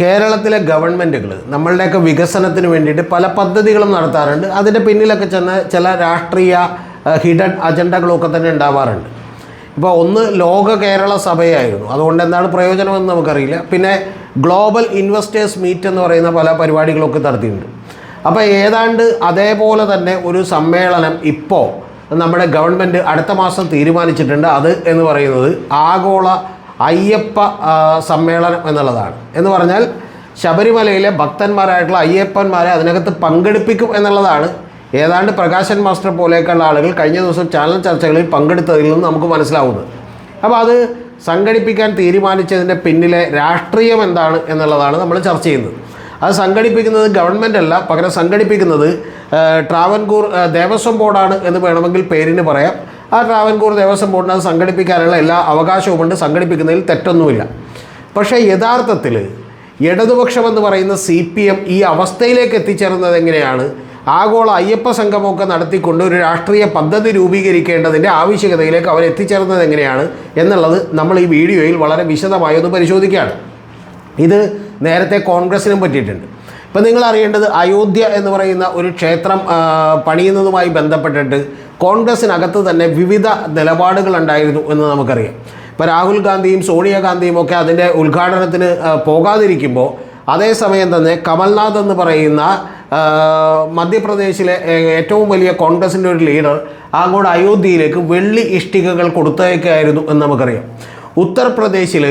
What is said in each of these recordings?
കേരളത്തിലെ ഗവൺമെന്റുകൾ നമ്മളുടെയൊക്കെ വികസനത്തിന് വേണ്ടിയിട്ട് പല പദ്ധതികളും നടത്താറുണ്ട്. അതിന്റെ പിന്നിലൊക്കെ ചെന്ന ചില രാഷ്ട്രീയ ഹിഡൻ അജണ്ടകളൊക്കെ തന്നെ ഉണ്ടാവാറുണ്ട്. ഇപ്പോൾ ഒന്ന് ലോക കേരള സഭയായിരുന്നു. അതുകൊണ്ട് എന്താണ് പ്രയോജനമെന്ന് നമുക്കറിയില്ല. പിന്നെ ഗ്ലോബൽ ഇൻവെസ്റ്റേഴ്സ് മീറ്റ് എന്ന് പറയുന്ന പല പരിപാടികളൊക്കെ നടത്തിയിട്ടുണ്ട്. അപ്പോൾ ഏതാണ്ട് അതേപോലെ തന്നെ ഒരു സമ്മേളനം ഇപ്പോൾ നമ്മുടെ ഗവൺമെന്റ് അടുത്ത മാസം തീരുമാനിച്ചിട്ടുണ്ട്. അത് എന്ന് പറയുന്നത് ആഗോള അയ്യപ്പ സമ്മേളനം എന്നുള്ളതാണ്. എന്ന് പറഞ്ഞാൽ ശബരിമലയിലെ ഭക്തന്മാരായിട്ടുള്ള അയ്യപ്പന്മാരെ അതിനകത്ത് പങ്കെടുപ്പിക്കും എന്നുള്ളതാണ്. ഏതാണ്ട് പ്രകാശൻ മാസ്റ്റർ പോലെയൊക്കെയുള്ള ആളുകൾ കഴിഞ്ഞ ദിവസം ചാനൽ ചർച്ചകളിൽ പങ്കെടുത്തതിൽ നിന്ന് നമുക്ക് മനസ്സിലാവുന്നത്. അപ്പോൾ അത് സംഘടിപ്പിക്കാൻ തീരുമാനിച്ചതിന്റെ പിന്നിലെ രാഷ്ട്രീയം എന്താണ് എന്നുള്ളതാണ് നമ്മൾ ചർച്ച ചെയ്യുന്നത്. അത് സംഘടിപ്പിക്കുന്നത് ഗവൺമെന്റ് അല്ല പകരം സംഘടിപ്പിക്കുന്നത് ട്രാവൻകൂർ ദേവസ്വം ബോർഡാണ് എന്ന് വേണമെങ്കിൽ പേരിന് പറയാം. ആ ട്രാവൻകൂർ ദേവസ്വം ബോർഡിന് അത് സംഘടിപ്പിക്കാനുള്ള എല്ലാ അവകാശവുമുണ്ട്. സംഘടിപ്പിക്കുന്നതിൽ തെറ്റൊന്നുമില്ല. പക്ഷേ യഥാർത്ഥത്തിൽ ഇടതുപക്ഷം എന്ന് പറയുന്ന സി പി എം ഈ അവസ്ഥയിലേക്ക് എത്തിച്ചേർന്നത് എങ്ങനെയാണ്? ആഗോള അയ്യപ്പ സംഗമമൊക്കെ നടത്തിക്കൊണ്ട് ഒരു രാഷ്ട്രീയ പദ്ധതി രൂപീകരിക്കേണ്ടതിന്റെ ആവശ്യകതയിലേക്ക് അവർ എത്തിച്ചേർന്നത് എങ്ങനെയാണ് എന്നുള്ളത് നമ്മൾ ഈ വീഡിയോയിൽ വളരെ വിശദമായി ഒന്ന് പരിശോധിക്കുകയാണ്. ഇത് നേരത്തെ കോൺഗ്രസിനും പറ്റിയിട്ടുണ്ട്. ഇപ്പം നിങ്ങൾ അറിയേണ്ടത് അയോധ്യ എന്ന് പറയുന്ന ഒരു ക്ഷേത്രം പണിയുന്നതുമായി ബന്ധപ്പെട്ടിട്ട് കോൺഗ്രസിനകത്ത് തന്നെ വിവിധ നിലപാടുകൾ ഉണ്ടായിരുന്നു എന്ന് നമുക്കറിയാം. ഇപ്പോൾ രാഹുൽ ഗാന്ധിയും സോണിയാഗാന്ധിയും ഒക്കെ അതിന്റെ ഉദ്ഘാടനത്തിന് പോകാതിരിക്കുമ്പോൾ അതേസമയം തന്നെ കമൽനാഥ് എന്ന് പറയുന്ന മധ്യപ്രദേശിലെ ഏറ്റവും വലിയ കോൺഗ്രസിന്റെ ഒരു ലീഡർ അങ്ങോട്ട് അയോധ്യയിലേക്ക് വെള്ളി ഇഷ്ടികകൾ കൊടുത്തയക്കായിരുന്നു എന്ന് നമുക്കറിയാം. ഉത്തർപ്രദേശിൽ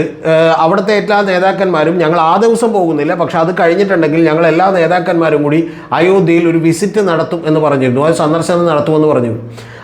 അവിടുത്തെ എല്ലാ നേതാക്കന്മാരും ഞങ്ങൾ ആ ദിവസം പോകുന്നില്ല പക്ഷെ അത് കഴിഞ്ഞിട്ടുണ്ടെങ്കിൽ ഞങ്ങൾ എല്ലാ നേതാക്കന്മാരും കൂടി അയോധ്യയിൽ ഒരു വിസിറ്റ് നടത്തും എന്ന് പറഞ്ഞിരുന്നു. അത് സന്ദർശനം നടത്തുമെന്ന് പറഞ്ഞു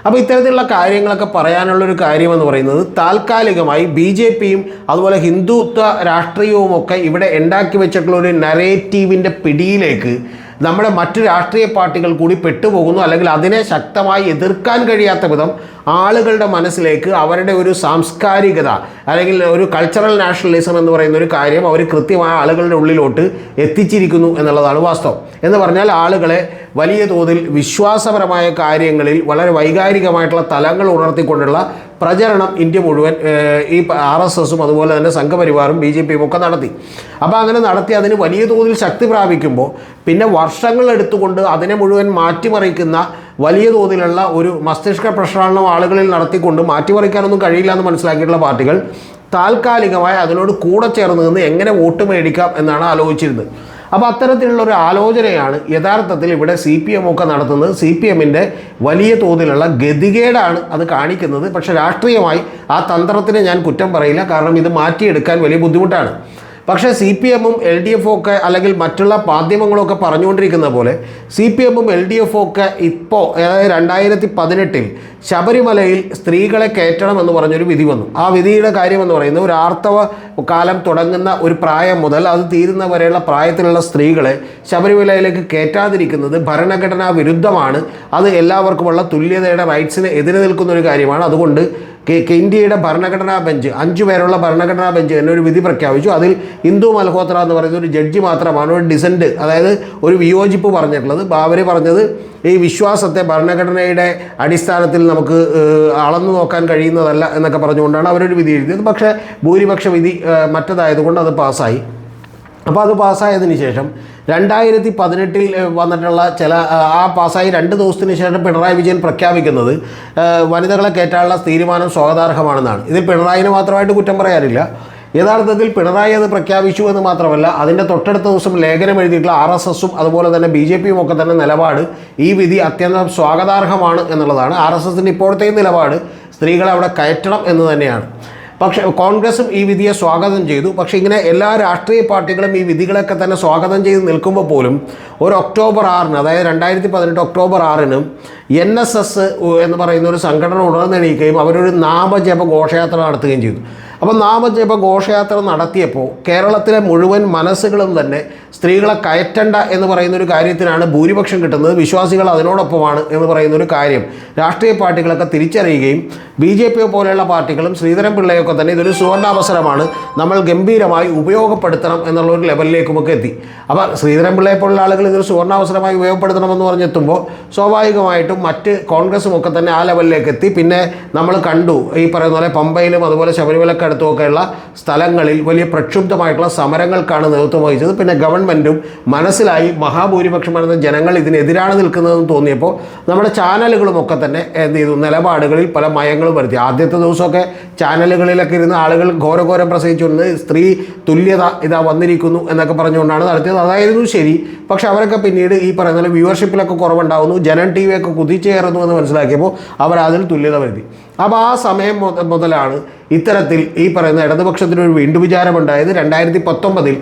അപ്പോൾ ഇത്തരത്തിലുള്ള കാര്യങ്ങളൊക്കെ പറയാനുള്ളൊരു കാര്യമെന്ന് പറയുന്നത് താൽക്കാലികമായി ബി ജെ പിയും അതുപോലെ ഹിന്ദുത്വ രാഷ്ട്രീയവും ഒക്കെ ഇവിടെ ഉണ്ടാക്കി വെച്ചിട്ടുള്ള ഒരു നരേറ്റീവിന്റെ പിടിയിലേക്ക് നമ്മുടെ മറ്റ് രാഷ്ട്രീയ പാർട്ടികൾ കൂടി പെട്ടുപോകുന്നു അല്ലെങ്കിൽ അതിനെ ശക്തമായി എതിർക്കാൻ കഴിയാത്ത വിധം ആളുകളുടെ മനസ്സിലേക്ക് അവരുടെ ഒരു സാംസ്കാരികത അല്ലെങ്കിൽ ഒരു കൾച്ചറൽ നാഷണലിസം എന്ന് പറയുന്ന ഒരു കാര്യം അവർ കൃത്യമായ ആളുകളുടെ ഉള്ളിലോട്ട് എത്തിച്ചിരിക്കുന്നു എന്നുള്ളതാണ് വാസ്തവം. എന്ന് പറഞ്ഞാൽ ആളുകളെ വലിയ തോതിൽ വിശ്വാസപരമായ കാര്യങ്ങളിൽ വളരെ വൈകാരികമായിട്ടുള്ള തലങ്ങൾ ഉണർത്തിക്കൊണ്ടുള്ള പ്രചരണം ഇന്ത്യ മുഴുവൻ ഈ ആർ എസ് എസും അതുപോലെ തന്നെ സംഘപരിവാറും ബി ജെ പിയും ഒക്കെ നടത്തി. അപ്പോൾ അങ്ങനെ നടത്തി അതിന് വലിയ തോതിൽ ശക്തി പ്രാപിക്കുമ്പോൾ പിന്നെ വർഷങ്ങൾ എടുത്തുകൊണ്ട് അതിനെ മുഴുവൻ മാറ്റിമറിക്കുന്ന വലിയ തോതിലുള്ള ഒരു മസ്തിഷ്ക പ്രക്ഷാളനം ആളുകളിൽ നടത്തിക്കൊണ്ട് മാറ്റിമറിക്കാനൊന്നും കഴിയില്ല എന്ന് മനസ്സിലാക്കിയിട്ടുള്ള പാർട്ടികൾ താൽക്കാലികമായി അതിനോട് കൂടെ ചേർന്ന് നിന്ന് എങ്ങനെ വോട്ട് മേടിക്കാം എന്നാണ് ആലോചിച്ചിരുന്നത്. അപ്പോൾ അത്തരത്തിലുള്ള ഒരു ആലോചനയാണ് യഥാർത്ഥത്തിൽ ഇവിടെ സി പി എം ഒക്കെ നടത്തുന്നത്. സി പി എമ്മിന്റെ വലിയ തോതിലുള്ള ഗതികേടാണ് അത് കാണിക്കുന്നത്. പക്ഷേ രാഷ്ട്രീയമായി ആ തന്ത്രത്തിന് ഞാൻ കുറ്റം പറയില്ല. കാരണം ഇത് മാറ്റിയെടുക്കാൻ വലിയ ബുദ്ധിമുട്ടാണ്. പക്ഷേ സി പി എമ്മും എൽ ഡി എഫും ഒക്കെ അല്ലെങ്കിൽ മറ്റുള്ള മാധ്യമങ്ങളൊക്കെ പറഞ്ഞുകൊണ്ടിരിക്കുന്ന പോലെ സി പി എമ്മും എൽ ഡി എഫും ഒക്കെ ഇപ്പോൾ അതായത് രണ്ടായിരത്തി പതിനെട്ടിൽ ശബരിമലയിൽ സ്ത്രീകളെ കയറ്റണം എന്ന് പറഞ്ഞൊരു വിധി വന്നു. ആ വിധിയുടെ കാര്യം എന്ന് പറയുന്നത് ഒരു ആർത്തവ കാലം തുടങ്ങുന്ന ഒരു പ്രായം മുതൽ അത് തീരുന്ന വരെയുള്ള പ്രായത്തിലുള്ള സ്ത്രീകളെ ശബരിമലയിലേക്ക് കയറ്റാതിരിക്കുന്നത് ഭരണഘടനാ വിരുദ്ധമാണ്. അത് എല്ലാവർക്കുമുള്ള തുല്യതയുടെ റൈറ്റ്സിന് എതിരെ നിൽക്കുന്ന ഒരു കാര്യമാണ്. അതുകൊണ്ട് ഇന്ത്യയുടെ ഭരണഘടനാ ബെഞ്ച് അഞ്ചു പേരുള്ള ഭരണഘടനാ ബെഞ്ച് എന്നൊരു വിധി പ്രഖ്യാപിച്ചു. അതിൽ ഹിന്ദു മൽഹോത്ര എന്ന് പറയുന്ന ഒരു ജഡ്ജി മാത്രമാണ് ഒരു ഡിസന്റ് അതായത് ഒരു വിയോജിപ്പ് പറഞ്ഞിട്ടുള്ളത്. ബാബര് പറഞ്ഞത് ഈ വിശ്വാസത്തെ ഭരണഘടനയുടെ അടിസ്ഥാനത്തിൽ നമുക്ക് അളന്നു നോക്കാൻ കഴിയുന്നതല്ല എന്നൊക്കെ പറഞ്ഞുകൊണ്ടാണ് അവരൊരു വിധി എഴുതിയത്. പക്ഷേ ഭൂരിപക്ഷ വിധി മറ്റതായതുകൊണ്ട് അത് പാസ്സായി. അപ്പോൾ അത് പാസ്സായതിന് ശേഷം രണ്ടായിരത്തി പതിനെട്ടിൽ വന്നിട്ടുള്ള ചില ആ പാസ്സായി രണ്ട് ദിവസത്തിന് ശേഷം പിണറായി വിജയൻ പ്രഖ്യാപിക്കുന്നത് വനിതകളെ കയറ്റാനുള്ള തീരുമാനം സ്വാഗതാർഹമാണെന്നാണ്. ഇതിൽ പിണറായിനെ മാത്രമായിട്ട് കുറ്റം പറയാനില്ല. യഥാർത്ഥത്തിൽ പിണറായി അത് പ്രഖ്യാപിച്ചു എന്ന് മാത്രമല്ല അതിന്റെ തൊട്ടടുത്ത ദിവസം ലേഖനം എഴുതിയിട്ടുള്ള ആർ എസ് എസും അതുപോലെ തന്നെ ബി ജെ പിയും ഒക്കെ തന്നെ നിലപാട് ഈ വിധി അത്യന്തം സ്വാഗതാർഹമാണ് എന്നുള്ളതാണ്. ആർ എസ് എസിന്റെ ഇപ്പോഴത്തെ നിലപാട് സ്ത്രീകളെ അവിടെ കയറ്റണം എന്ന് തന്നെയാണ്. പക്ഷേ കോൺഗ്രസും ഈ വിധിയെ സ്വാഗതം ചെയ്തു. പക്ഷേ ഇങ്ങനെ എല്ലാ രാഷ്ട്രീയ പാർട്ടികളും ഈ വിധികളൊക്കെ തന്നെ സ്വാഗതം ചെയ്ത് നിൽക്കുമ്പോൾ പോലും ഒരു ഒക്ടോബർ ആറിന് അതായത് രണ്ടായിരത്തി പതിനെട്ട് ഒക്ടോബർ ആറിന് എൻ എസ് എസ് എന്ന് പറയുന്ന ഒരു സംഘടന ഉണർന്നെണീക്കുകയും അവരൊരു നാമജപ ഘോഷയാത്ര നടത്തുകയും ചെയ്തു. അപ്പോൾ നാമജപ ഘോഷയാത്ര നടത്തിയപ്പോൾ കേരളത്തിലെ മുഴുവൻ മനസ്സുകളും തന്നെ സ്ത്രീകളെ കയറ്റണ്ട എന്ന് പറയുന്ന ഒരു കാര്യത്തിനാണ് ഭൂരിപക്ഷം കിട്ടുന്നത്. വിശ്വാസികൾ അതിനോടൊപ്പമാണ് എന്ന് പറയുന്ന ഒരു കാര്യം രാഷ്ട്രീയ പാർട്ടികളൊക്കെ തിരിച്ചറിയുകയും ബി ജെ പി പോലെയുള്ള പാർട്ടികളും ശ്രീധരൻ പിള്ളയൊക്കെ തന്നെ ഇതൊരു സുവർണാവസരമാണ്. നമ്മൾ ഗംഭീരമായി ഉപയോഗപ്പെടുത്തണം എന്നുള്ള ഒരു ലെവലിലേക്കുമൊക്കെ എത്തി. അപ്പോൾ ശ്രീധരൻ പിള്ളയെ പോലുള്ള ആളുകൾ ഇതൊരു സുവർണാവസരമായി ഉപയോഗപ്പെടുത്തണമെന്ന് പറഞ്ഞെത്തുമ്പോൾ സ്വാഭാവികമായിട്ടും മറ്റ് കോൺഗ്രസും ഒക്കെ തന്നെ ആ ലെവലിലേക്ക് എത്തി. പിന്നെ നമ്മൾ കണ്ടു ഈ പറയുന്ന പോലെ പമ്പയിലും അതുപോലെ ശബരിമലക്കടുത്തുമൊക്കെയുള്ള സ്ഥലങ്ങളിൽ വലിയ പ്രക്ഷുബ്ധമായിട്ടുള്ള സമരങ്ങൾക്കാണ് നേതൃത്വം വഹിച്ചത്. പിന്നെ ഗവൺമെന്റും മനസ്സിലായി മഹാഭൂരിപക്ഷം വരുന്ന ജനങ്ങൾ ഇതിനെതിരാണ് നിൽക്കുന്നതെന്ന് തോന്നിയപ്പോൾ നമ്മുടെ ചാനലുകളും ഒക്കെ തന്നെ എന്ത് ചെയ്തു? നിലപാടുകളിൽ പല മയങ്ങളും വരുത്തി. ആദ്യത്തെ ദിവസമൊക്കെ ചാനലുകളിലൊക്കെ ഇരുന്ന് ആളുകൾ ഘോരഘോരം പ്രസംഗിച്ചുകൊണ്ട് സ്ത്രീ തുല്യത ഇതാ വന്നിരിക്കുന്നു എന്നൊക്കെ പറഞ്ഞുകൊണ്ടാണ് നടത്തിയത്. അതായിരുന്നു ശരി. പക്ഷെ അവരൊക്കെ പിന്നീട് ഈ പറയുന്ന വ്യൂവർഷിപ്പിലൊക്കെ കുറവുണ്ടാകുന്നു ജനൻ ടി വി ഒക്കെ കുതിച്ചേറുന്നു എന്ന് മനസ്സിലാക്കിയപ്പോൾ അവർ അതിൽ തുല്യത വരുത്തി. അപ്പോൾ ആ സമയം മുത- മുതലാണ് ഇത്തരത്തിൽ ഈ പറയുന്ന ഇടതുപക്ഷത്തിനൊരു വീണ്ടു വിചാരമുണ്ടായത്. രണ്ടായിരത്തി പത്തൊമ്പതിൽ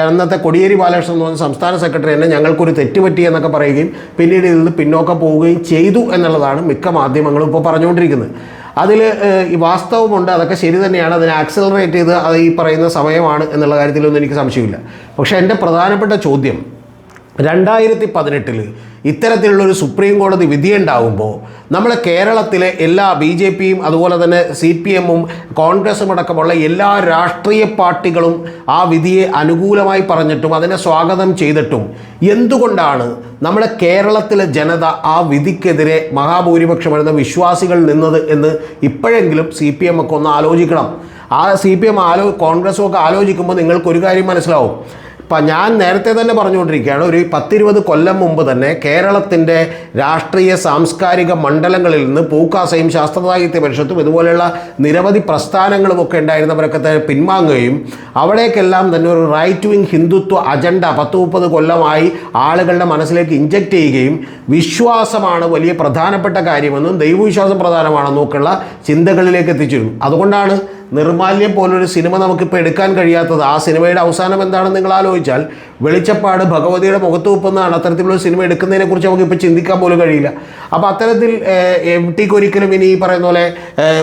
അന്നത്തെ കൊടിയേരി ബാലകൃഷ്ണൻ എന്ന് പറഞ്ഞ സംസ്ഥാന സെക്രട്ടറി തന്നെ ഞങ്ങൾക്കൊരു തെറ്റുപറ്റി എന്നൊക്കെ പറയുകയും പിന്നീട് ഇതിൽ നിന്ന് പിന്നോക്കം പോവുകയും ചെയ്തു എന്നുള്ളതാണ് മിക്ക മാധ്യമങ്ങളും ഇപ്പോൾ പറഞ്ഞുകൊണ്ടിരിക്കുന്നത്. അതിൽ വാസ്തവമുണ്ട്. അതൊക്കെ ശരി തന്നെയാണ്. അതിനെ ആക്സലറേറ്റ് ചെയ്ത് അത് ഈ പറയുന്ന സമയമാണ് എന്നുള്ള കാര്യത്തിലൊന്നും എനിക്ക് സംശയമില്ല. പക്ഷേ എന്റെ പ്രധാനപ്പെട്ട ചോദ്യം രണ്ടായിരത്തി പതിനെട്ടിൽ ഇത്തരത്തിലുള്ളൊരു സുപ്രീം കോടതി വിധിയുണ്ടാകുമ്പോൾ നമ്മൾ കേരളത്തിലെ എല്ലാ ബി ജെ പിയും അതുപോലെ തന്നെ സി പി എമ്മും കോൺഗ്രസും അടക്കമുള്ള എല്ലാ രാഷ്ട്രീയ പാർട്ടികളും ആ വിധിയെ അനുകൂലമായി പറഞ്ഞിട്ടും അതിനെ സ്വാഗതം ചെയ്തിട്ടും എന്തുകൊണ്ടാണ് നമ്മുടെ കേരളത്തിലെ ജനത ആ വിധിക്കെതിരെ മഹാഭൂരിപക്ഷം വരുന്ന വിശ്വാസികൾ നിന്നത് എന്ന് ഇപ്പോഴെങ്കിലും സി പി എം ഒക്കെ ഒന്ന് ആലോചിക്കണം. ആ സി പി എം ആലോ കോൺഗ്രസും ഒക്കെ ആലോചിക്കുമ്പോൾ നിങ്ങൾക്കൊരു കാര്യം മനസ്സിലാവും. ഇപ്പം ഞാൻ നേരത്തെ തന്നെ പറഞ്ഞുകൊണ്ടിരിക്കുകയാണ് ഒരു പത്തിരുപത് കൊല്ലം മുമ്പ് തന്നെ കേരളത്തിന്റെ രാഷ്ട്രീയ സാംസ്കാരിക മണ്ഡലങ്ങളിൽ നിന്ന് പൂക്കാസയും ശാസ്ത്ര സാഹിത്യ പരിഷത്തും ഇതുപോലെയുള്ള നിരവധി പ്രസ്ഥാനങ്ങളും ഒക്കെ ഉണ്ടായിരുന്നവരൊക്കെ തന്നെ പിൻവാങ്ങുകയും അവിടേക്കെല്ലാം തന്നെ ഒരു റൈറ്റ് വിങ് ഹിന്ദുത്വ അജണ്ട പത്ത് മുപ്പത് കൊല്ലമായി ആളുകളുടെ മനസ്സിലേക്ക് ഇഞ്ചക്റ്റ് ചെയ്യുകയും വിശ്വാസമാണ് വലിയ പ്രധാനപ്പെട്ട കാര്യമെന്നും ദൈവവിശ്വാസം പ്രധാനമാണെന്നും ഒക്കെയുള്ള ചിന്തകളിലേക്ക് എത്തിച്ചിരുന്നു. അതുകൊണ്ടാണ് നിർമാല്യം പോലൊരു സിനിമ നമുക്കിപ്പോൾ എടുക്കാൻ കഴിയാത്തത്. ആ സിനിമയുടെ അവസാനം എന്താണെന്ന് നിങ്ങൾ ആലോചിച്ചാൽ വെളിച്ചപ്പാട് ഭഗവതിയുടെ മുഖത്ത് വെക്കുന്നതാണ് അത്തരത്തിലുള്ള സിനിമ സിനിമ എടുക്കുന്നതിനെക്കുറിച്ച് നമുക്കിപ്പോൾ ചിന്തിക്കാൻ പോലും കഴിയില്ല. അപ്പോൾ അത്തരത്തിൽ എം ടിക്ക് ഒരിക്കലും ഇനി ഈ പറയുന്ന പോലെ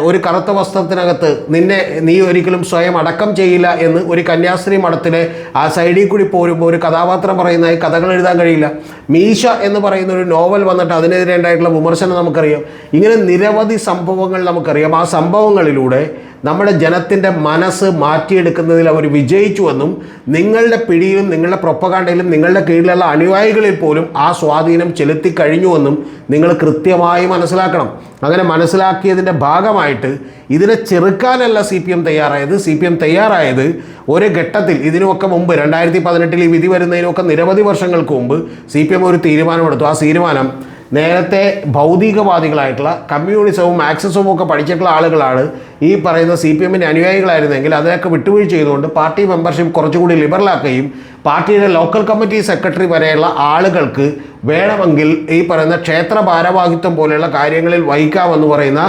ഒരു കറുത്ത വസ്ത്രത്തിനകത്ത് നിന്നെ നീ ഒരിക്കലും സ്വയം അടക്കം ചെയ്യില്ല എന്ന് ഒരു കന്യാസ്ത്രീ മഠത്തിലെ ആ സൈഡിൽ കൂടി പോരുമ്പോൾ ഒരു കഥാപാത്രം പറയുന്നതായി കഥകൾ എഴുതാൻ കഴിയില്ല. മീശ എന്ന് പറയുന്ന ഒരു നോവൽ വന്നിട്ട് അതിനെതിരെ ഉണ്ടായിട്ടുള്ള വിമർശനം നമുക്കറിയാം. ഇങ്ങനെ നിരവധി സംഭവങ്ങൾ നമുക്കറിയാം. ആ സംഭവങ്ങളിലൂടെ നമ്മുടെ ജനത്തിന്റെ മനസ്സ് മാറ്റിയെടുക്കുന്നതിൽ അവർ വിജയിച്ചുവെന്നും നിങ്ങളുടെ പിടിയിലും നിങ്ങളുടെ പ്രൊപ്പകാണ്ടയിലും നിങ്ങളുടെ കീഴിലുള്ള അനുയായികളിൽ പോലും ആ സ്വാധീനം ചെലുത്തി കഴിഞ്ഞുവെന്നും നിങ്ങൾ കൃത്യമായി മനസ്സിലാക്കണം. അങ്ങനെ മനസ്സിലാക്കിയതിന്റെ ഭാഗമായിട്ട് ഇതിനെ ചെറുക്കാനല്ല സി പി എം തയ്യാറായത്. സി പി എം തയ്യാറായത് ഒരു ഘട്ടത്തിൽ ഇതിനുമൊക്കെ മുമ്പ് രണ്ടായിരത്തി പതിനെട്ടിൽ ഈ വിധി വരുന്നതിനൊക്കെ നിരവധി വർഷങ്ങൾക്ക് മുമ്പ് സി പി എം ഒരു തീരുമാനമെടുത്തു. ആ തീരുമാനം നേരത്തെ ഭൗതികവാദികളായിട്ടുള്ള കമ്മ്യൂണിസവും മാക്സിസവും ഒക്കെ പഠിച്ചിട്ടുള്ള ആളുകളാണ് ഈ പറയുന്ന സി പി എമ്മിന്റെ അനുയായികളായിരുന്നെങ്കിൽ അതിനൊക്കെ വിട്ടുവീഴ്ച ചെയ്തുകൊണ്ട് പാർട്ടി മെമ്പർഷിപ്പ് കുറച്ചുകൂടി ലിബറലാക്കുകയും പാർട്ടിയുടെ ലോക്കൽ കമ്മിറ്റി സെക്രട്ടറി വരെയുള്ള ആളുകൾക്ക് വേണമെങ്കിൽ ഈ പറയുന്ന ക്ഷേത്ര ഭാരവാഹിത്വം പോലെയുള്ള കാര്യങ്ങളിൽ വഹിക്കാമെന്ന് പറയുന്ന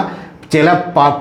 ചില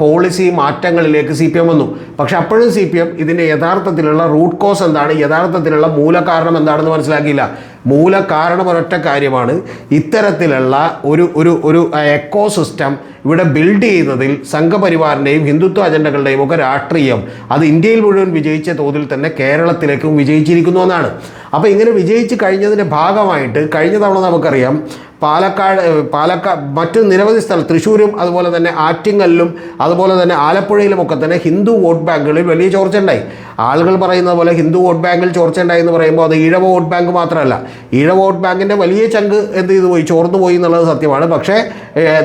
പോളിസി മാറ്റങ്ങളിലേക്ക് സി പി എം വന്നു. പക്ഷെ അപ്പോഴും സി പി എം ഇതിന്റെ യഥാർത്ഥത്തിലുള്ള റൂട്ട് കോസ് എന്താണ് യഥാർത്ഥത്തിലുള്ള മൂലകാരണം എന്താണെന്ന് മനസ്സിലാക്കിയില്ല. മൂലകാരണം ഒരൊറ്റ കാര്യമാണ് ഇത്തരത്തിലുള്ള ഒരു ഒരു ഒരു എക്കോ സിസ്റ്റം ഇവിടെ ബിൽഡ് ചെയ്യുന്നതിൽ സംഘപരിവാറിന്റെയും ഹിന്ദുത്വ അജണ്ടകളുടെയും ഒക്കെ രാഷ്ട്രീയം അത് ഇന്ത്യയിൽ മുഴുവൻ വിജയിച്ച തോതിൽ തന്നെ കേരളത്തിലേക്കും വിജയിച്ചിരിക്കുന്നു എന്നാണ്. അപ്പോൾ ഇങ്ങനെ വിജയിച്ച് കഴിഞ്ഞതിന്റെ ഭാഗമായിട്ട് കഴിഞ്ഞ തവണ നമുക്കറിയാം പാലക്കാട് പാലക്കാട് മറ്റു നിരവധി സ്ഥലം തൃശ്ശൂരും അതുപോലെ തന്നെ ആറ്റിങ്ങലിലും അതുപോലെ തന്നെ ആലപ്പുഴയിലുമൊക്കെ തന്നെ ഹിന്ദു വോട്ട് ബാങ്കുകളിൽ വലിയ ചോർച്ച ഉണ്ടായി ആളുകൾ പറയുന്നത് പോലെ ഹിന്ദു വോട്ട് ബാങ്കിൽ ചോർച്ചയുണ്ടായി എന്ന് പറയുമ്പോൾ അത് ഈഴവ വോട്ട് ബാങ്ക് മാത്രമല്ല. ഈഴവ വോട്ട് ബാങ്കിന്റെ വലിയ ചങ്ക് എന്ത് ചെയ്തു പോയി? ചോർന്നു പോയി എന്നുള്ളത് സത്യമാണ്. പക്ഷേ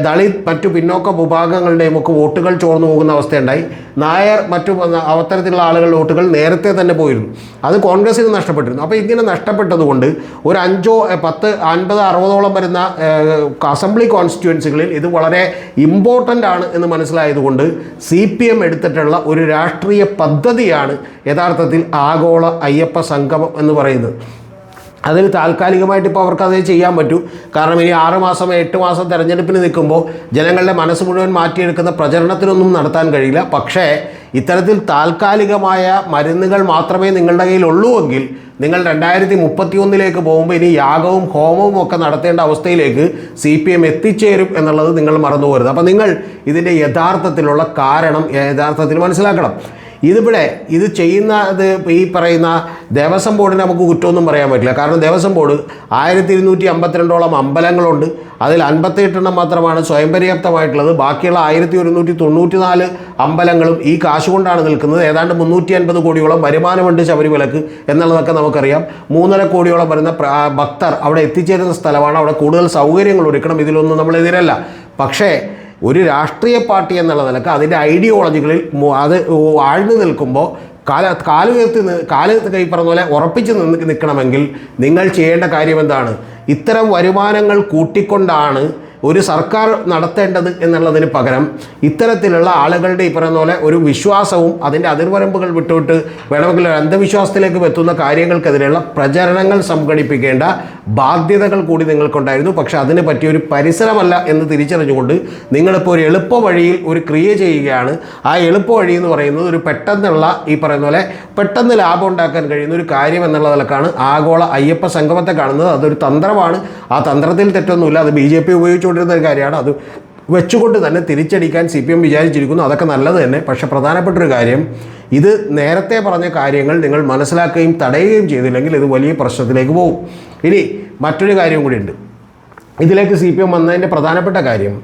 ദളിത് മറ്റു പിന്നോക്ക വിഭാഗങ്ങളുടെയും ഒക്കെ വോട്ടുകൾ ചോർന്നു പോകുന്ന അവസ്ഥയുണ്ടായി. നായർ മറ്റു അവതരത്തിലുള്ള ആളുകളുടെ വോട്ടുകൾ നേരത്തെ തന്നെ പോയിരുന്നു. അത് കോൺഗ്രസ്സിന് നഷ്ടപ്പെട്ടിരുന്നു. അപ്പോൾ ഇങ്ങനെ നഷ്ടപ്പെട്ടതുകൊണ്ട് ഒരു അഞ്ചോ പത്ത് അൻപത് അറുപതോളം വരുന്ന അസംബ്ലി കോൺസ്റ്റിറ്റ്യുവൻസികളിൽ ഇത് വളരെ ഇമ്പോർട്ടന്റ് ആണ് എന്ന് മനസ്സിലായതുകൊണ്ട് സി പി എം എടുത്തിട്ടുള്ള ഒരു രാഷ്ട്രീയ പദ്ധതിയാണ് യഥാർത്ഥത്തിൽ ആഗോള അയ്യപ്പ സംഗമം എന്ന് പറയുന്നത്. അതിൽ താൽക്കാലികമായിട്ട് ഇപ്പോൾ അവർക്ക് അതേ ചെയ്യാൻ പറ്റൂ. കാരണം ഇനി ആറ് മാസം എട്ട് മാസം തെരഞ്ഞെടുപ്പിന് നിൽക്കുമ്പോൾ ജനങ്ങളുടെ മനസ്സ് മുഴുവൻ മാറ്റിയെടുക്കുന്ന പ്രചരണത്തിനൊന്നും നടത്താൻ കഴിയില്ല. പക്ഷേ ഇത്തരത്തിൽ താൽക്കാലികമായ മരുന്നുകൾ മാത്രമേ നിങ്ങളുടെ കയ്യിലുള്ളൂ എങ്കിൽ നിങ്ങൾ രണ്ടായിരത്തി മുപ്പത്തി ഒന്നിലേക്ക് പോകുമ്പോൾ ഇനി യാഗവും ഹോമവും ഒക്കെ നടത്തേണ്ട അവസ്ഥയിലേക്ക് സി പി എം എത്തിച്ചേരും എന്നുള്ളത് നിങ്ങൾ മറന്നു പോരുത് അപ്പോൾ നിങ്ങൾ ഇതിന്റെ യഥാർത്ഥത്തിലുള്ള കാരണം യഥാർത്ഥത്തിൽ മനസ്സിലാക്കണം. ഇതിവിടെ ഇത് ചെയ്യുന്ന അത് ഈ പറയുന്ന ദേവസ്വം ബോർഡിന് നമുക്ക് കുറ്റമൊന്നും പറയാൻ പറ്റില്ല. കാരണം ദേവസ്വം ബോർഡ് ആയിരത്തി ഇരുന്നൂറ്റി അമ്പത്തിരണ്ടോളം അമ്പലങ്ങളുണ്ട്. അതിൽ അൻപത്തിയെട്ടെണ്ണം മാത്രമാണ് സ്വയം പര്യാപ്തമായിട്ടുള്ളത്. ബാക്കിയുള്ള ആയിരത്തി ഒരുന്നൂറ്റി തൊണ്ണൂറ്റി നാല് അമ്പലങ്ങളും ഈ കാശ് കൊണ്ടാണ് നിൽക്കുന്നത്. ഏതാണ്ട് മുന്നൂറ്റി അൻപത് കോടിയോളം വരുമാനമുണ്ട് ശബരിമലക്ക് എന്നുള്ളതൊക്കെ നമുക്കറിയാം. മൂന്നര കോടിയോളം വരുന്ന ഭക്തർ അവിടെ എത്തിച്ചേരുന്ന സ്ഥലമാണ്. അവിടെ കൂടുതൽ സൗകര്യങ്ങൾ ഒരുക്കണം. ഇതിലൊന്നും നമ്മളെതിരല്ല. പക്ഷേ ഒരു രാഷ്ട്രീയ പാർട്ടി എന്നുള്ള നിലയ്ക്ക് അതിന്റെ ഐഡിയോളജികളിൽ അത് ആഴ്ന്നു നിൽക്കുമ്പോൾ കാല കാലുയർത്തി കാൽ കൈ പറഞ്ഞ പോലെ ഉറപ്പിച്ച് നിൽക്കണമെങ്കിൽ നിങ്ങൾ ചെയ്യേണ്ട കാര്യം എന്താണ്? ഇത്തരം വരുമാനങ്ങൾ കൂട്ടിക്കൊണ്ടാണ് ഒരു സർക്കാർ നടത്തേണ്ടത് എന്നുള്ളതിന് പകരം ഇത്തരത്തിലുള്ള ആളുകളുടെ ഈ പറയുന്ന പോലെ ഒരു വിശ്വാസവും അതിന്റെ അതിർവരമ്പുകൾ വിട്ടുവിട്ട് വേണമെങ്കിൽ ഒരു അന്ധവിശ്വാസത്തിലേക്ക് എത്തുന്ന കാര്യങ്ങൾക്കെതിരെയുള്ള പ്രചരണങ്ങൾ സംഘടിപ്പിക്കേണ്ട ബാധ്യതകൾ കൂടി നിങ്ങൾക്കുണ്ടായിരുന്നു. പക്ഷെ അതിന് പറ്റിയൊരു പരിസരമല്ല എന്ന് തിരിച്ചറിഞ്ഞുകൊണ്ട് നിങ്ങളിപ്പോൾ ഒരു എളുപ്പ വഴിയിൽ ഒരു ക്രിയ ചെയ്യുകയാണ്. ആ എളുപ്പ വഴി എന്ന് പറയുന്നത് ഒരു പെട്ടെന്നുള്ള ഈ പറയുന്ന പോലെ പെട്ടെന്ന് ലാഭം ഉണ്ടാക്കാൻ കഴിയുന്ന ഒരു കാര്യം എന്നുള്ള നിലക്കാണ് ആഗോള അയ്യപ്പ സംഗമത്തെ കാണുന്നത്. അതൊരു തന്ത്രമാണ്. ആ തന്ത്രത്തിൽ തെറ്റൊന്നുമില്ല. അത് ബി ജെ പി ഉപയോഗിച്ചുകൊണ്ടിരുന്ന ഒരു കാര്യമാണ്. അത് വെച്ചുകൊണ്ട് തന്നെ തിരിച്ചടിക്കാൻ സി പി എം വിചാരിച്ചിരിക്കുന്നു. അതൊക്കെ നല്ലത് തന്നെ. പക്ഷേ പ്രധാനപ്പെട്ട ഒരു കാര്യം ഇത് നേരത്തെ പറഞ്ഞ കാര്യങ്ങൾ നിങ്ങൾ മനസ്സിലാക്കുകയും തടയുകയും ചെയ്തില്ലെങ്കിൽ ഇത് വലിയ പ്രശ്നത്തിലേക്ക് പോകും. ഇനി മറ്റൊരു കാര്യം കൂടിയുണ്ട് ഇതിലേക്ക് സി പി എം വന്നതിന്റെ പ്രധാനപ്പെട്ട കാര്യം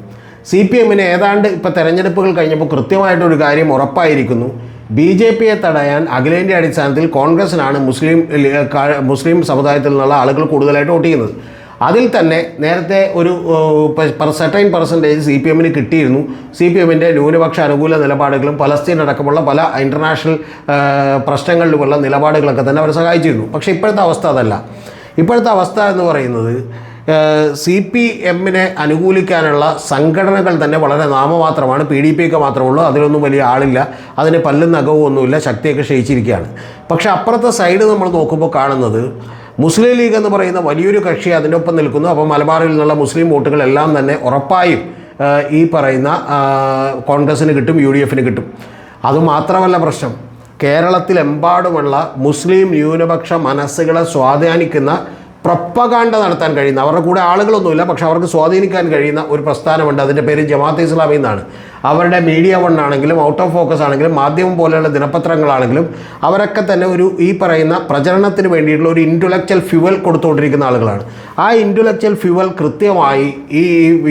സി പി എമ്മിന് ഏതാണ്ട് ഇപ്പോൾ തെരഞ്ഞെടുപ്പുകൾ കഴിഞ്ഞപ്പോൾ കൃത്യമായിട്ടൊരു കാര്യം ഉറപ്പായിരിക്കുന്നു. ബി ജെ പിയെ തടയാൻ അഖിലേന്ത്യാ അടിസ്ഥാനത്തിൽ കോൺഗ്രസിനാണ് മുസ്ലിം മുസ്ലിം സമുദായത്തിൽ നിന്നുള്ള ആളുകൾ കൂടുതലായിട്ട് വോട്ട് ചെയ്യുന്നത്. അതിൽ തന്നെ നേരത്തെ ഒരു സെർട്ടൈൻ പെർസെന്റേജ് സി പി എമ്മിന് കിട്ടിയിരുന്നു. സി പി എമ്മിന്റെ ന്യൂനപക്ഷ അനുകൂല നിലപാടുകളും പലസ്തീൻ അടക്കമുള്ള പല ഇന്റർനാഷണൽ പ്രശ്നങ്ങളിലുമുള്ള നിലപാടുകളൊക്കെ തന്നെ അവരെ സഹായിച്ചിരുന്നു. പക്ഷേ ഇപ്പോഴത്തെ അവസ്ഥ അതല്ല. ഇപ്പോഴത്തെ അവസ്ഥ എന്ന് പറയുന്നത് സി പി എമ്മിനെ അനുകൂലിക്കാനുള്ള സംഘടനകൾ തന്നെ വളരെ നാമമാത്രമാണ്. പി ഡി പി ഒക്കെ മാത്രമേ ഉള്ളൂ അതിലൊന്നും വലിയ ആളില്ല. അതിന് പല്ലും നഖവും ഒന്നുമില്ല. ശക്തിയൊക്കെ ക്ഷയിച്ചിരിക്കുകയാണ്. പക്ഷേ അപ്പുറത്തെ സൈഡ് നമ്മൾ നോക്കുമ്പോൾ കാണുന്നത് മുസ്ലിം ലീഗ് എന്ന് പറയുന്ന വലിയൊരു കക്ഷി അതിനൊപ്പം നിൽക്കുന്നു. അപ്പോൾ മലബാറിൽ നിന്നുള്ള മുസ്ലിം വോട്ടുകളെല്ലാം തന്നെ ഉറപ്പായും ഈ പറയുന്ന കോൺഗ്രസ്സിന് കിട്ടും യു ഡി എഫിന് കിട്ടും. അതുമാത്രമല്ല പ്രശ്നം. കേരളത്തിലെമ്പാടുമുള്ള മുസ്ലിം ന്യൂനപക്ഷ മനസ്സുകളെ സ്വാധീനിക്കുന്ന പ്രപ്പകാണ്ട നടത്താൻ കഴിയുന്ന അവരുടെ കൂടെ ആളുകളൊന്നുമില്ല പക്ഷെ അവർക്ക് സ്വാധീനിക്കാൻ കഴിയുന്ന ഒരു പ്രസ്ഥാനമുണ്ട്. അതിന്റെ പേര് ജമാഅത്ത് ഇസ്ലാമി എന്നാണ്. അവരുടെ മീഡിയ വൺ ആണെങ്കിലും ഔട്ട് ഓഫ് ഫോക്കസ് ആണെങ്കിലും മാധ്യമം പോലെയുള്ള ദിനപത്രങ്ങളാണെങ്കിലും അവരൊക്കെ തന്നെ ഒരു ഈ പറയുന്ന പ്രചരണത്തിന് വേണ്ടിയിട്ടുള്ള ഒരു ഇന്റലക്ച്വൽ ഫ്യുവൽ കൊടുത്തുകൊണ്ടിരിക്കുന്ന ആളുകളാണ്. ആ ഇന്റലക്ച്വൽ ഫ്യുവൽ കൃത്യമായി ഈ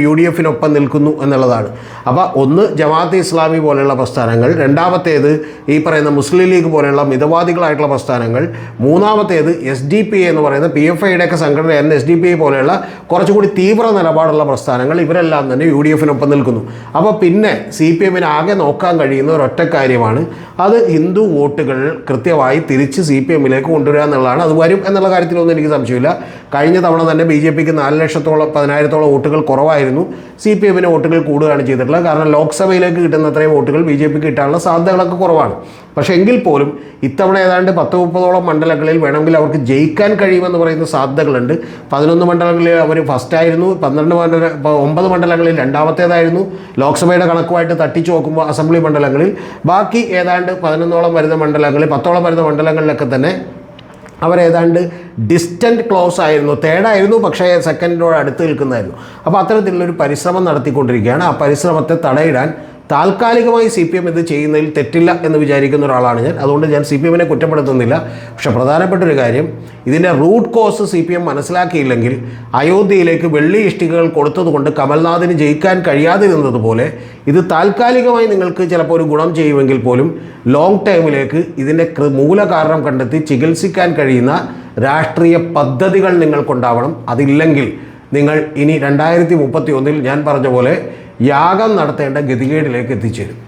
യു ഡി എഫിനൊപ്പം നിൽക്കുന്നു എന്നുള്ളതാണ്. അപ്പോൾ ഒന്ന് ജമാഅത്ത് ഇസ്ലാമി പോലെയുള്ള പ്രസ്ഥാനങ്ങൾ. രണ്ടാമത്തേത് ഈ പറയുന്ന മുസ്ലിം ലീഗ് പോലെയുള്ള മിതവാദികളായിട്ടുള്ള പ്രസ്ഥാനങ്ങൾ. മൂന്നാമത്തേത് എസ് ഡി പി എന്ന് പറയുന്ന പി എഫ് ഐയുടെയൊക്കെ സംഘടനയായിരുന്ന എസ് ഡി പി ഐ പോലെയുള്ള കുറച്ചുകൂടി തീവ്ര നിലപാടുള്ള പ്രസ്ഥാനങ്ങൾ ഇവരെല്ലാം തന്നെ യു ഡി എഫിനൊപ്പം നിൽക്കുന്നു. അപ്പോൾ പിന്നെ സി പി എമ്മിന് ആകെ നോക്കാൻ കഴിയുന്ന ഒരൊറ്റ കാര്യമാണ്. അത് ഹിന്ദു വോട്ടുകൾ കൃത്യമായി തിരിച്ച് സി പി എമ്മിലേക്ക് കൊണ്ടുവരിക എന്നുള്ളതാണ്. അത് വരും എന്നുള്ള കാര്യത്തിലൊന്നും എനിക്ക് സംശയമില്ല. കഴിഞ്ഞ തവണ തന്നെ ബി ജെ പിക്ക് നാല് ലക്ഷത്തോളം പതിനായിരത്തോളം വോട്ടുകൾ കുറവായിരുന്നു. സി പി എമ്മിന് വോട്ടുകൾ കൂടുകയാണ് ചെയ്തിട്ടുള്ളത്. കാരണം ലോക്സഭയിലേക്ക് കിട്ടുന്ന അത്രയും വോട്ടുകൾ ബി ജെ പിക്ക് കിട്ടാനുള്ള സാധ്യതകളൊക്കെ കുറവാണ്. പക്ഷേ എങ്കിൽ പോലും ഇത്തവണ ഏതാണ്ട് പത്ത് മുപ്പതോളം മണ്ഡലങ്ങളിൽ വേണമെങ്കിൽ അവർക്ക് ജയിക്കാൻ കഴിയുമെന്ന് പറയുന്ന സാധ്യതകളുണ്ട്. പതിനൊന്ന് മണ്ഡലങ്ങളിൽ അവർ ഫസ്റ്റായിരുന്നു. പന്ത്രണ്ട് മണ്ഡല ഒമ്പത് മണ്ഡലങ്ങളിൽ രണ്ടാമത്തേതായിരുന്നു. ലോക്സഭയുടെ കണക്കുമായിട്ട് തട്ടിച്ചു നോക്കുമ്പോൾ അസംബ്ലി മണ്ഡലങ്ങളിൽ ബാക്കി ഏതാണ്ട് പതിനൊന്നോളം വരുന്ന മണ്ഡലങ്ങളിൽ പത്തോളം വരുന്ന മണ്ഡലങ്ങളിലൊക്കെ തന്നെ അവരേതാണ്ട് ഡിസ്റ്റന്റ് ക്ലോസ് ആയിരുന്നു. തേർഡായിരുന്നു പക്ഷേ സെക്കൻഡിനോട് അടുത്ത് നിൽക്കുന്നതായിരുന്നു. അപ്പോൾ അത്തരത്തിലുള്ളൊരു പരിശ്രമം നടത്തിക്കൊണ്ടിരിക്കുകയാണ്. ആ പരിശ്രമത്തെ തടയിടാൻ താൽക്കാലികമായി സി പി എം ഇത് ചെയ്യുന്നതിൽ തെറ്റില്ല എന്ന് വിചാരിക്കുന്ന ഒരാളാണ് ഞാൻ. അതുകൊണ്ട് ഞാൻ സി പി എമ്മിനെ കുറ്റപ്പെടുത്തുന്നില്ല. പക്ഷേ പ്രധാനപ്പെട്ട ഒരു കാര്യം ഇതിന്റെ root cause C P M മനസ്സിലാക്കിയില്ലെങ്കിൽ അയോധ്യയിലേക്ക് വെള്ളി ഇഷ്ടികകൾ കൊടുത്തതുകൊണ്ട് കമൽനാഥിന് ജയിക്കാൻ കഴിയാതിരുന്നതുപോലെ ഇത് താൽക്കാലികമായി നിങ്ങൾക്ക് ചിലപ്പോൾ ഒരു ഗുണം ചെയ്യുമെങ്കിൽ പോലും ലോങ് ടൈമിലേക്ക് ഇതിന്റെ മൂല കാരണം കണ്ടെത്തി ചികിത്സിക്കാൻ കഴിയുന്ന രാഷ്ട്രീയ പദ്ധതികൾ നിങ്ങൾക്കുണ്ടാവണം. അതില്ലെങ്കിൽ നിങ്ങൾ ഇനി രണ്ടായിരത്തി മുപ്പത്തി ഒന്നിൽ ഞാൻ പറഞ്ഞ പോലെ യാഗം നടത്തേണ്ട ഗതികേടിലേക്ക് എത്തിച്ചേരും.